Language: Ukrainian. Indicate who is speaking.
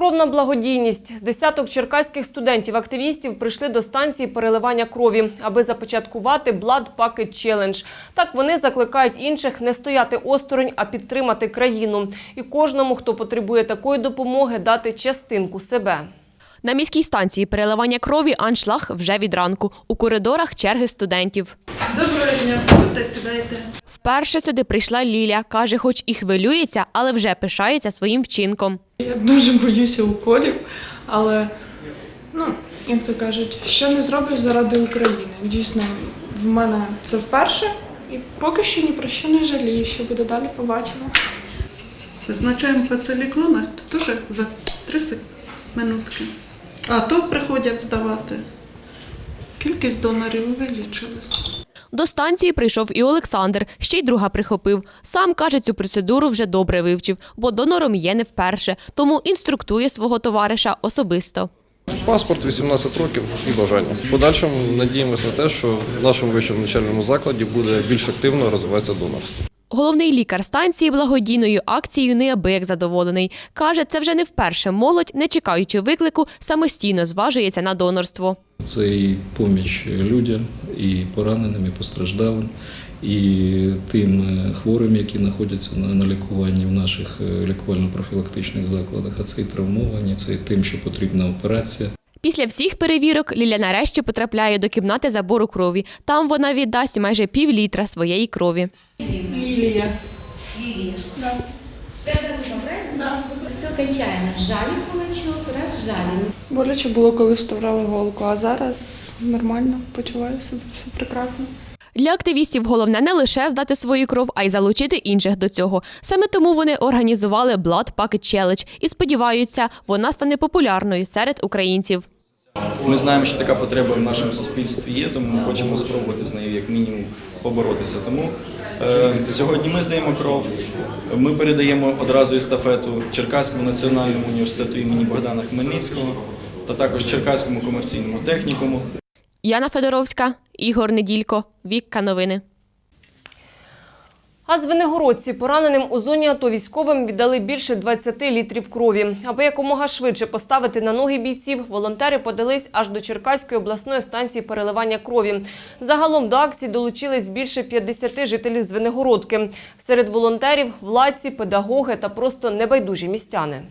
Speaker 1: Кровна благодійність. З десяток черкаських студентів-активістів прийшли до станції переливання крові, аби започаткувати Blood Packet Challenge. Так вони закликають інших не стояти осторонь, а підтримати країну. І кожному, хто потребує такої допомоги, дати частинку себе. На міській станції переливання крові аншлаг вже від ранку. У коридорах черги студентів.
Speaker 2: Доброго дня, проходьте, сідайте.
Speaker 1: Вперше сюди прийшла Ліля. Каже, хоч і хвилюється, але вже пишається своїм вчинком.
Speaker 3: Я дуже боюся уколів, але ну, як то кажуть, що не зробиш заради України. Дійсно, в мене це вперше, і поки що ні про що не жалію. Що буде далі, побачимо.
Speaker 2: Визначаємо пацеліклона теж за 30 минутки. А то приходять здавати. Кількість донорів увеличилась.
Speaker 1: До станції прийшов і Олександр, ще й друга прихопив. Сам каже, цю процедуру вже добре вивчив, бо донором є не вперше, тому інструктує свого товариша особисто.
Speaker 4: Паспорт, 18 років і бажання. Подальшому надіємося на те, що в нашому вищому навчальному закладі буде більш активно розвиватися донорство.
Speaker 1: Головний лікар станції благодійною акцією неабияк задоволений. Каже, це вже не вперше молодь, не чекаючи виклику, самостійно зважується на донорство.
Speaker 5: Це і поміч людям, і пораненим, і постраждалим, і тим е, хворим, які знаходяться на, лікуванні в наших е, лікувально-профілактичних закладах, а це і травмовані, це і тим, що потрібна операція.
Speaker 1: Після всіх перевірок Ліля нарешті потрапляє до кімнати забору крові. Там вона віддасть майже пів літра своєї крові.
Speaker 3: Лілія.
Speaker 6: Все качаємо. Жалі кулачок, розжалі.
Speaker 3: Боляче було, коли вставляли голку, а зараз нормально, почуваю себе все прекрасно.
Speaker 1: Для активістів головне не лише здати свою кров, а й залучити інших до цього. Саме тому вони організували Blood Packet Challenge і сподіваються, вона стане популярною серед українців.
Speaker 7: Ми знаємо, що така потреба в нашому суспільстві є, тому ми хочемо спробувати з нею як мінімум поборотися. Тому е, сьогодні ми здаємо кров. Ми передаємо одразу естафету Черкаському національному університету імені Богдана Хмельницького та також Черкаському комерційному технікуму.
Speaker 1: Яна Федоровська, Ігор Неділько, Вікка Новини. А Звенигородці пораненим у зоні АТО військовим віддали більше 20 літрів крові. Аби якомога швидше поставити на ноги бійців, волонтери подались аж до Черкаської обласної станції переливання крові. Загалом до акції долучились більше 50 жителів Звенигородки. Серед волонтерів – владці, педагоги та просто небайдужі містяни.